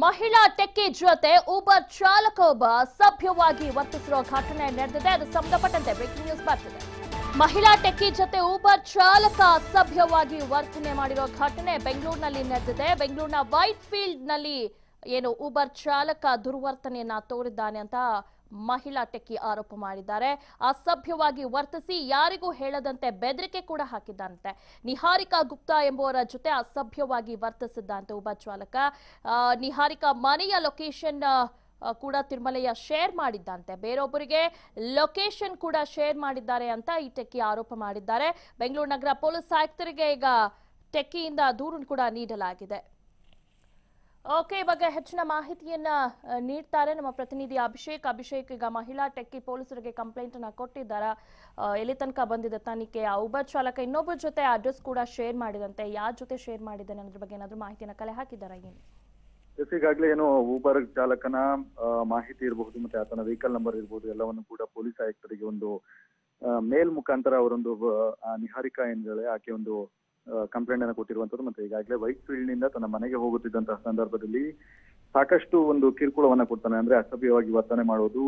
ಮಹಿಳಾ ಟೆಕ್ಕಿ ಜೊತೆ ಉಬರ್ ಚಾಲಕ ಒಬ್ಬ ಸಭ್ಯವಾಗಿ ವರ್ತಿಸಿರುವ ಘಟನೆ ನಡೆದಿದೆ. ಅದು ಸಂಬಂಧಪಟ್ಟಂತೆ ಬ್ರೇಕಿಂಗ್ ನ್ಯೂಸ್ ಬರ್ತಿದೆ. ಮಹಿಳಾ ಟೆಕ್ಕಿ ಜೊತೆ ಉಬರ್ ಚಾಲಕ ಅಸಭ್ಯವಾಗಿ ವರ್ತನೆ ಮಾಡಿರೋ ಘಟನೆ ಬೆಂಗಳೂರಿನಲ್ಲಿ ನಡೆದಿದೆ. ಬೆಂಗಳೂರಿನ ವೈಟ್ ಫೀಲ್ಡ್ನಲ್ಲಿ ಏನು ಉಬರ್ ಚಾಲಕ ದುರ್ವರ್ತನೆಯನ್ನ ತೋರಿದ್ದಾನೆ ಅಂತ ಮಹಿಳಾ ಟೆಕ್ಕಿ ಆರೋಪ ಮಾಡಿದ್ದಾರೆ. ಅಸಭ್ಯವಾಗಿ ವರ್ತಿಸಿ ಯಾರಿಗೂ ಹೇಳದಂತೆ ಬೆದರಿಕೆ ಕೂಡ ಹಾಕಿದ್ದಂತೆ ನಿಹಾರಿಕಾ ಗುಪ್ತಾ ಎಂಬುವರ ಜೊತೆ ಅಸಭ್ಯವಾಗಿ ವರ್ತಿಸಿದ್ದಂತೆ ಉಪ ಚಾಲಕ. ನಿಹಾರಿಕಾ ಮನೆಯ ಲೊಕೇಶನ್ ಕೂಡ ತಿರುಮಲೆಯ ಶೇರ್ ಮಾಡಿದ್ದಂತೆ. ಬೇರೊಬ್ಬರಿಗೆ ಲೊಕೇಶನ್ ಕೂಡ ಶೇರ್ ಮಾಡಿದ್ದಾರೆ ಅಂತ ಈ ಟೆಕ್ಕಿ ಆರೋಪ ಮಾಡಿದ್ದಾರೆ. ಬೆಂಗಳೂರು ನಗರ ಪೊಲೀಸ್ ಆಯುಕ್ತರಿಗೆ ಈಗ ಟೆಕ್ಕಿಯಿಂದ ದೂರು ಕೂಡ ನೀಡಲಾಗಿದೆ. ಓಕೆ ಈ ಹೆಚ್ಚಿನ ಮಾಹಿತಿಯನ್ನ ನೀಡ್ತಾರೆ ನಮ್ಮ ಪ್ರತಿನಿಧಿ ಅಭಿಷೇಕ್. ಅಭಿಷೇಕ್ ಈಗ ಮಹಿಳಾ ಟೆಕ್ಕಿ ಪೊಲೀಸರಿಗೆ ಕಂಪ್ಲೇಂಟ್ ಅನ್ನ ಕೊಟ್ಟಿದ್ದಾರೆ ಎಲ್ಲಿ ತನಕ ಬಂದಿದೆ ತನಿಖೆ? ಆ ಉಬರ್ ಚಾಲಕ ಇನ್ನೊಬ್ಬರ ಜೊತೆ ಅಡ್ರೆಸ್ ಕೂಡ ಶೇರ್ ಮಾಡಿದಂತೆ. ಯಾರ ಜೊತೆ ಶೇರ್ ಮಾಡಿದ್ದಾನೆ ಅನ್ನೋದ್ರ ಬಗ್ಗೆ ಏನಾದ್ರು ಮಾಹಿತಿಯನ್ನ ಕಲೆ ಹಾಕಿದ್ದಾರಾ ಏನು? ಈಗಾಗಲೇ ಏನು ಊಬರ್ ಚಾಲಕನ ಮಾಹಿತಿ ಇರಬಹುದು ಮತ್ತೆ ಆತನ ವೆಹಿಕಲ್ ನಂಬರ್ ಇರಬಹುದು, ಎಲ್ಲವನ್ನು ಕೂಡ ಪೊಲೀಸ್ ಆಯುಕ್ತರಿಗೆ ಒಂದು ಮೇಲ್ ಮುಖಾಂತರ ಅವರೊಂದು ನಿಹಾರಿಕಾ ಹೇಳಿ ಆಕೆ ಒಂದು ಕಂಪ್ಲೇಂಟ್ ಅನ್ನು ಕೊಟ್ಟಿರುವಂತದ್ದು ಮತ್ತೆ ಈಗಾಗಲೇ ವೈಟ್ ಫೀಲ್ಡ್ನಿಂದ ತನ್ನ ಮನೆಗೆ ಹೋಗುತ್ತಿದ್ದಂತಹ ಸಂದರ್ಭದಲ್ಲಿ ಸಾಕಷ್ಟು ಒಂದು ಕಿರುಕುಳವನ್ನ ಕೊಡ್ತಾನೆ. ಅಂದ್ರೆ ಅಸಭ್ಯವಾಗಿ ವರ್ತನೆ ಮಾಡೋದು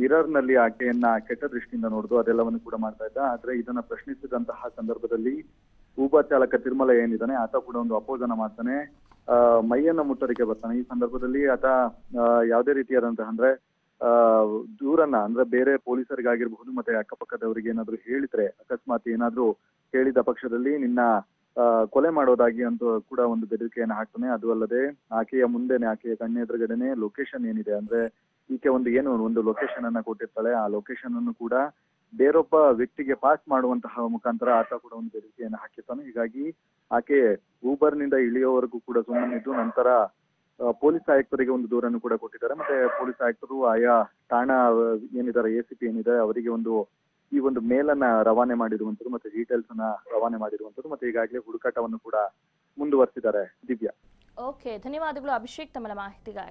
ಮಿರರ್ನಲ್ಲಿ ಆಕೆಯನ್ನ ಕೆಟ್ಟ ದೃಷ್ಟಿಯಿಂದ ನೋಡುದು, ಅದೆಲ್ಲವನ್ನು ಕೂಡ ಮಾಡ್ತಾ ಇದ್ದ. ಆದ್ರೆ ಇದನ್ನ ಪ್ರಶ್ನಿಸಿದಂತಹ ಸಂದರ್ಭದಲ್ಲಿ ಊಬರ್ ಚಾಲಕ ತಿರುಮಲ ಏನಿದ್ದಾನೆ, ಆತ ಕೂಡ ಒಂದು ಅಪೋಸನ ಮಾಡ್ತಾನೆ. ಮೈಯನ್ನ ಮುಟ್ಟೋದಕ್ಕೆ ಬರ್ತಾನೆ. ಈ ಸಂದರ್ಭದಲ್ಲಿ ಆತ ಯಾವುದೇ ರೀತಿಯಾದಂತಹ ಅಂದ್ರೆ ದೂರನ್ನ, ಅಂದ್ರೆ ಬೇರೆ ಪೊಲೀಸರಿಗಾಗಿರ್ಬಹುದು, ಮತ್ತೆ ಅಕ್ಕಪಕ್ಕದವರಿಗೆ ಏನಾದ್ರು ಹೇಳಿದ್ರೆ, ಅಕಸ್ಮಾತ್ ಏನಾದ್ರೂ ಹೇಳಿದ ಪಕ್ಷದಲ್ಲಿ ನಿನ್ನ ಕೊಲೆ ಮಾಡೋದಾಗಿ ಅಂತ ಕೂಡ ಒಂದು ಬೆದರಿಕೆಯನ್ನು ಹಾಕ್ತಾನೆ. ಅದು ಅಲ್ಲದೆ ಆಕೆಯ ಮುಂದೆನೆ, ಆಕೆಯ ಕಣ್ಣೆದುರುಗಡೆನೆ ಲೊಕೇಶನ್ ಏನಿದೆ? ಅಂದ್ರೆ ಈಕೆ ಒಂದು ಏನು, ಒಂದು ಲೊಕೇಶನ್ ಅನ್ನ ಕೊಟ್ಟಿರ್ತಾಳೆ. ಆ ಲೊಕೇಶನ್ ಅನ್ನು ಕೂಡ ಬೇರೊಬ್ಬ ವ್ಯಕ್ತಿಗೆ ಪಾಸ್ ಮಾಡುವಂತಹ ಮುಖಾಂತರ ಆತ ಕೂಡ ಒಂದು ಬೆದರಿಕೆಯನ್ನು ಹಾಕಿರ್ತಾನೆ. ಹೀಗಾಗಿ ಆಕೆ ಊಬರ್ನಿಂದ ಇಳಿಯೋವರೆಗೂ ಕೂಡ ಸುಮ್ಮನಿದ್ದು, ನಂತರ ಪೊಲೀಸ್ ಆಯುಕ್ತರಿಗೆ ಒಂದು ದೂರನ್ನು ಕೂಡ ಕೊಟ್ಟಿದ್ದಾರೆ. ಮತ್ತೆ ಪೊಲೀಸ್ ಆಯುಕ್ತರು ಆಯಾ ಠಾಣಾ ಏನಿದ್ದಾರೆ ಎ ಸಿ ಅವರಿಗೆ ಒಂದು ಈ ಒಂದು ಮೇಲನ್ನ ರವಾನೆ ಮಾಡಿರುವಂತದ್ದು ಮತ್ತೆ ಡೀಟೇಲ್ಸ್ ಅನ್ನ ರವಾನೆ ಮಾಡಿರುವಂತದ್ದು ಮತ್ತೆ ಈಗಾಗಲೇ ಹುಡುಕಾಟವನ್ನು ಕೂಡ ಮುಂದುವರೆಸಿದ್ದಾರೆ ದಿವ್ಯಾ. ಓಕೆ ಧನ್ಯವಾದಗಳು ಅಭಿಷೇಕ್ ತಮ್ಮ ಮಾಹಿತಿಗಾಗಿ.